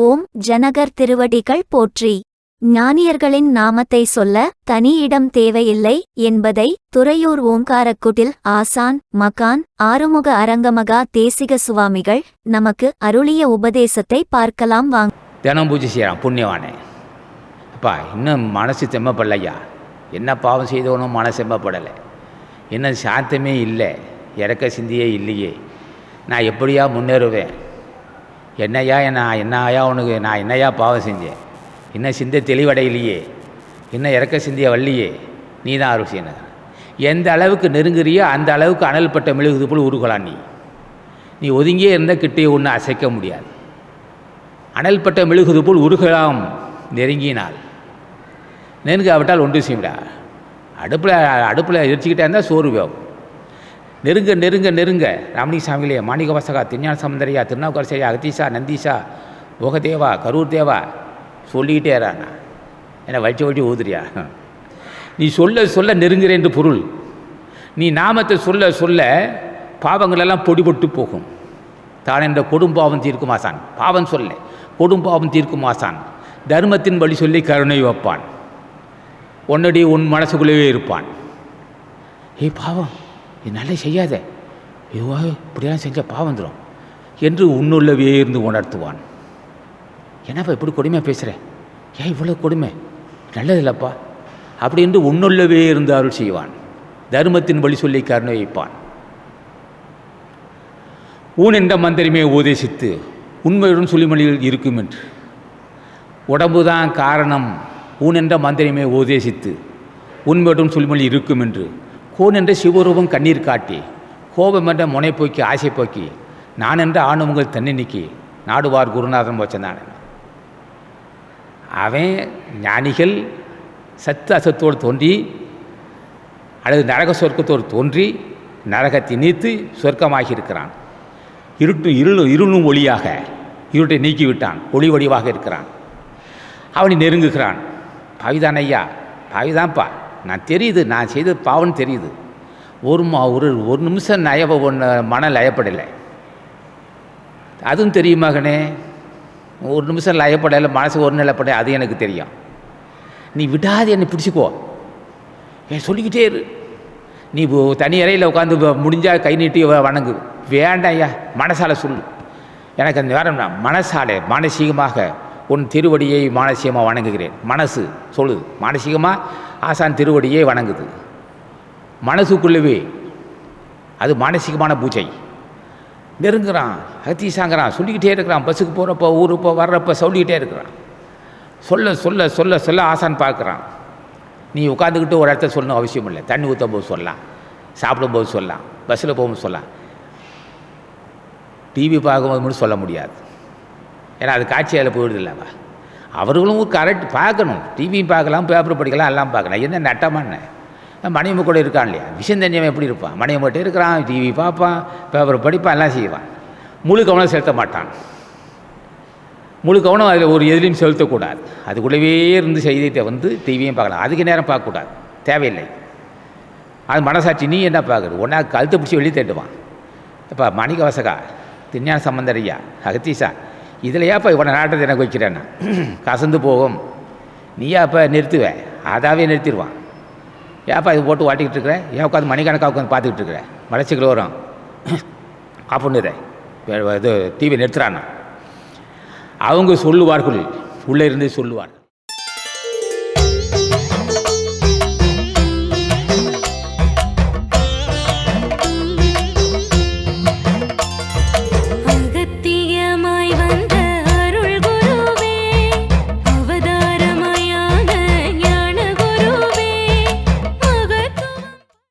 ஓம் ஜனகர் திருவடிகள் போற்றி. ஞானியர்களின் நாமத்தை சொல்ல தனி இடம் தேவையில்லை என்பதை துறையூர் ஓங்காரக்குட்டில் ஆசான் மகான் ஆறுமுக அரங்கமகா தேசிக சுவாமிகள் நமக்கு அருளிய உபதேசத்தை பார்க்கலாம் வாங்க தினம் பூஜை செய்யறான் புண்ணியவானே. அப்பா இன்னும் மனசு செம்மப்படலையா? என்ன பாவம் செய்தவனும் மனசு செம்மப்படலை. இன்னும் சாந்தமே இல்லை இறக்க சிந்தியே இல்லையே. நான் எப்படியா முன்னேறுவேன்? என்னையா நான் என்னையா உனக்கு நான் என்னையா பாவம் செஞ்சேன்? இன்னும் சிந்தை தெளிவடையிலையே? இன்னும் இறக்க சிந்திய வள்ளியே? நீ தான் அருள் செய்யணும் எந்த அளவுக்கு நெருங்குறியோ அந்த அளவுக்கு அனல் பட்ட மெழுகுது போல் உருகலாம் நீ. நீ ஒதுங்கியே இருந்தால் கிட்டே ஒன்று அசைக்க முடியாது. அனல் பட்ட மெழுகுது போல் உருகலாம் நெருங்கினால். நெருங்காவிட்டால் ஒன்று செய்யடா அடுப்பில் அடுப்பில் எரிச்சிக்கிட்டே இருந்தால் சோறு வேகும். நெருங்க நெருங்க நெருங்க. ராமணி சாமிகளே மாணிக வாசகா திருஞான சமுந்தரையா திருநாவுக்கரசையா அகத்தீசா நந்தீஷா போகதேவா கரூர் தேவா சொல்லிக்கிட்டே நான் என்னை வச்சு வச்சு ஊதுறியா? நீ சொல்ல சொல்ல நெருங்குற என்று பொருள். நீ நாமத்தை சொல்ல சொல்ல பாவங்களெல்லாம் பொடிபட்டு போகும். தான் என்ற கொடும்பாவம் தீர்க்கும் ஆசான். பாவம் சொல்ல கொடும்பாவம் தீர்க்கும் ஆசான். தர்மத்தின் வழி சொல்லி கருணை வைப்பான். உன்னடி உன் மனசுக்குள்ளேயே இருப்பான். ஏ பாவம். நல்லா செய்யாத. ஐயோ இப்படியெல்லாம் செஞ்சால் பாவம் வந்துடும் என்று உன்னுள்ளவே இருந்து உணர்த்துவான். என்னப்பா இப்படி கொடுமையாக பேசுகிற ஏன் இவ்வளோ கொடுமை? நல்லதில்லப்பா. அப்படி என்று உன்னுள்ளவே இருந்து அருள் செய்வான். தர்மத்தின் வழி சொல்லி கருணை வைப்பான் ஊன் என்ற மந்திரமே உபதேசித்து உண்மையுடன் சொல்லிமொழியில் இருக்கும் என்று. உடம்புதான் காரணம். ஊன் என்ற மந்திரமே உபதேசித்து உண்மையுடன் சொல்லிமொழி இருக்கும் என்று. கோன் என்ற சிவரூபம் கண்ணீர் காட்டி கோபம் என்ற முனை போக்கி ஆசை போக்கி நான் என்ற ஆணுமங்கள் தண்ணி நாடுவார் குருநாதன் போச்சந்தான் அவன் ஞானிகள் சத்து அசத்தோடு தோன்றி அல்லது நரக சொர்க்கத்தோடு தோன்றி நரகத்தை நீத்து சொர்க்கமாகி இருக்கிறான் இருட்டு இருள் இருளும் ஒளியாக இருட்டை நீக்கிவிட்டான் ஒளி வடிவாக இருக்கிறான். அவனை நெருங்குகிறான். பாவிதான் ஐயா பாவிதான்ப்பா. நான் தெரியுது நான் செய்த பாவம் தெரியுது. ஒரு மா ஒரு ஒரு நிமிஷம் நயவ ஒன்று மன லயப்படலை. அதுவும் தெரியும் மகனே. ஒரு நிமிஷம் லயப்படலை மனசு ஒரு நிலைப்படலை அது எனக்கு தெரியும். நீ விடாது என்னை பிடிச்சிக்கோ. ஏன் சொல்லிக்கிட்டே இரு. நீ தனி அறையில் உட்காந்து முடிஞ்சால் கை நீட்டி வணங்கு. வேண்டாம் ஐயா மனசால சொல்லு. எனக்கு அந்த வேற மனசாலே மானசீகமாக உன் திருவடியை மானசீகமாக வணங்குகிறேன். மனசு சொல்லுது மானசீகமாக ஆசான் திருவடியே வணங்குது. மனசுக்குள்ளவே அது மானசீகமான பூஜை. நெருங்குறான் அகத்தீசாங்கிறான் சொல்லிக்கிட்டே இருக்கிறான் பஸ்ஸுக்கு போகிறப்போ ஊருப்போ வர்றப்போ சொல்லிக்கிட்டே இருக்கிறான். சொல்ல சொல்ல சொல்ல சொல்ல ஆசான் பார்க்குறான். நீ உட்காந்துக்கிட்டு ஒரு இடத்த சொல்லணும் அவசியம் இல்லை. தண்ணி ஊற்றும் போது சொல்லலாம். சாப்பிடும்போது சொல்லலாம். பஸ்ஸில் போகும்போது சொல்லலாம். டிவி பார்க்கும்போது மட்டும் சொல்ல முடியாது. ஏன்னா அது காட்சியால் போயிடுது இல்லைவா? அவர்களும் கரெக்ட் பார்க்கணும். டிவியும் பார்க்கலாம் பேப்பர் படிக்கலாம் எல்லாம் பார்க்கலாம். என்ன நட்டமான மனைவி கூட இருக்கான் இல்லையா? விஷயம் தெரிஞ்சவன் எப்படி இருப்பான்? மனைவி மட்டும் இருக்கிறான் டிவி பார்ப்பான் பேப்பர் படிப்பான் எல்லாம் செய்வான். முழு கவனம் செலுத்த மாட்டான். முழு கவனம் அதில் ஒரு எதிலையும் செலுத்தக்கூடாது. அதுக்குள்ளவே இருந்து செய்தியை வந்து டிவியும் பார்க்கலாம். அதுக்கு நேரம் பார்க்கக்கூடாது. தேவையில்லை. அது மனசாட்சி நீ என்ன பார்க்குறது? ஒன்றா கழுத்து பிடிச்சி வெளியே தேட்டுவான். இப்போ மணிக்கவசகா? திருஞான சம்பந்தரையா அகத்தீசா இதில் ஏப்பா இவனை நாட்டத்தை எனக்கு வைக்கிறேன்னா கசந்து போகும். நீயா அப்போ நிறுத்துவ. அதாவே நிறுத்திடுவான். ஏப்பா இது போட்டு வாட்டிக்கிட்டு இருக்கிற? ஏன் உட்காந்து மணிக்கணக்காக உட்காந்து பார்த்துக்கிட்டு இருக்கிற? மலைச்சிக்கல வரும். ஆஃப் இது டிவி நிறுத்துறான்னா. அவங்க சொல்லுவார்கள். உள்ளே இருந்து சொல்லுவார்